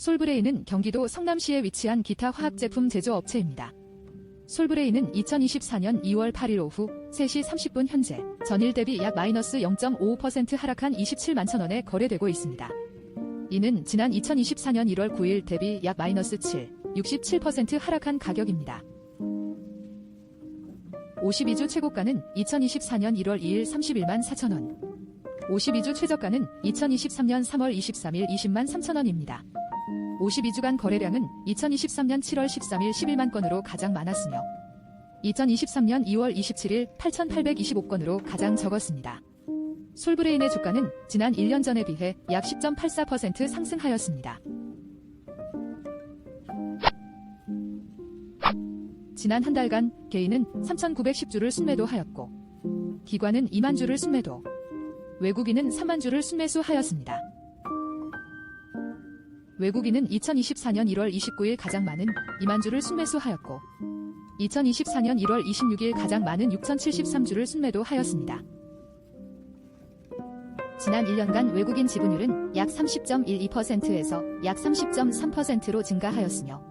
솔브레인은 경기도 성남시에 위치한 기타 화학제품 제조업체입니다. 솔브레인은 2024년 2월 8일 오후 3시 30분 현재 전일 대비 약 마이너스 0.55% 하락한 27만 천원에 거래되고 있습니다. 이는 지난 2024년 1월 9일 대비 약 마이너스 7, 67% 하락한 가격입니다. 52주 최고가는 2024년 1월 2일 31만 4천원, 52주 최저가는 2023년 3월 23일 20만 3천원입니다. 52주간 거래량은 2023년 7월 13일 11만 건으로 가장 많았으며 2023년 2월 27일 8,825건으로 가장 적었습니다. 솔브레인의 주가는 지난 1년 전에 비해 약 10.84% 상승하였습니다. 지난 한 달간 개인은 3,910주를 순매도하였고 기관은 2만 주를 순매도, 외국인은 3만 주를 순매수하였습니다. 외국인은 2024년 1월 29일 가장 많은 2만 주를 순매수하였고 2024년 1월 26일 가장 많은 6,073주를 순매도 하였습니다. 지난 1년간 외국인 지분율은 약 30.12%에서 약 30.3%로 증가하였으며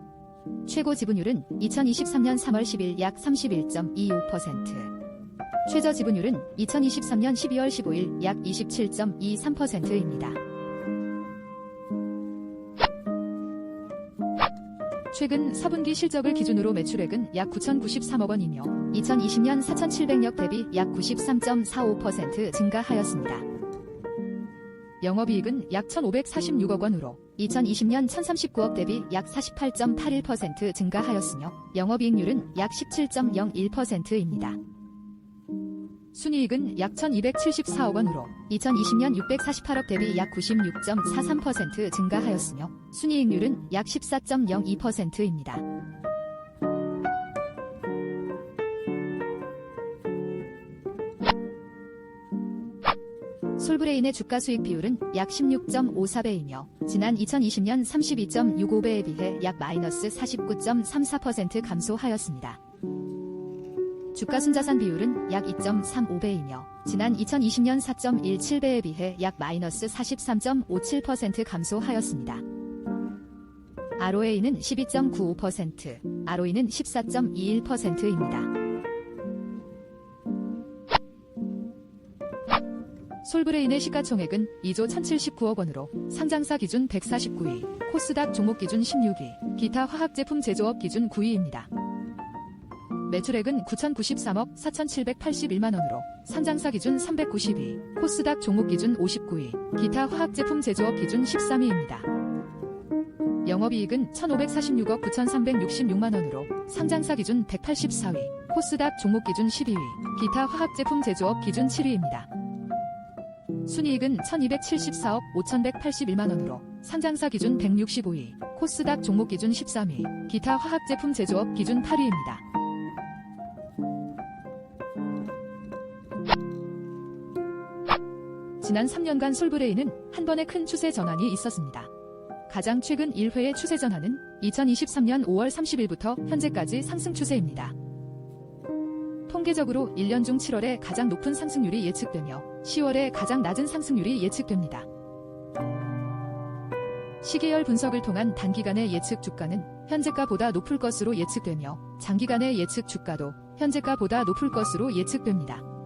최고 지분율은 2023년 3월 10일 약 31.25%, 최저 지분율은 2023년 12월 15일 약 27.23%입니다. 최근 4분기 실적을 기준으로 매출액은 약 9,093억 원이며 2020년 4,700억 대비 약 93.45% 증가하였습니다. 영업이익은 약 1,546억 원으로 2020년 1,039억 대비 약 48.81% 증가하였으며 영업이익률은 약 17.01%입니다. 순이익은 약 1,274억 원으로 2020년 648억 대비 약 96.43% 증가하였으며 순이익률은 약 14.02%입니다. 솔브레인의 주가 수익 비율은 약 16.54배이며 지난 2020년 32.65배에 비해 약 마이너스 49.34% 감소하였습니다. 주가 순자산 비율은 약 2.35배이며 지난 2020년 4.17배에 비해 약 마이너스 43.57% 감소하였습니다. ROA는 12.95%, ROE는 14.21%입니다. 솔브레인의 시가총액은 2조 1079억 원으로 상장사 기준 149위, 코스닥 종목 기준 16위, 기타 화학제품 제조업 기준 9위입니다. 매출액은 9,093억 4,781만 원으로 상장사 기준 392, 코스닥 종목 기준 59위, 기타 화학제품 제조업 기준 13위입니다. 영업이익은 1,546억 9,366만 원으로 상장사 기준 184위, 코스닥 종목 기준 12위, 기타 화학제품 제조업 기준 7위입니다. 순이익은 1274억 5181만 원으로 상장사 기준 165위, 코스닥 종목 기준 13위, 기타 화학제품 제조업 기준 8위입니다. 지난 3년간 솔브레인은 한 번의 큰 추세 전환이 있었습니다. 가장 최근 1회의 추세 전환은 2023년 5월 30일부터 현재까지 상승 추세입니다. 통계적으로 1년 중 7월에 가장 높은 상승률이 예측되며 10월에 가장 낮은 상승률이 예측됩니다. 시계열 분석을 통한 단기간의 예측 주가는 현재가보다 높을 것으로 예측되며 장기간의 예측 주가도 현재가보다 높을 것으로 예측됩니다.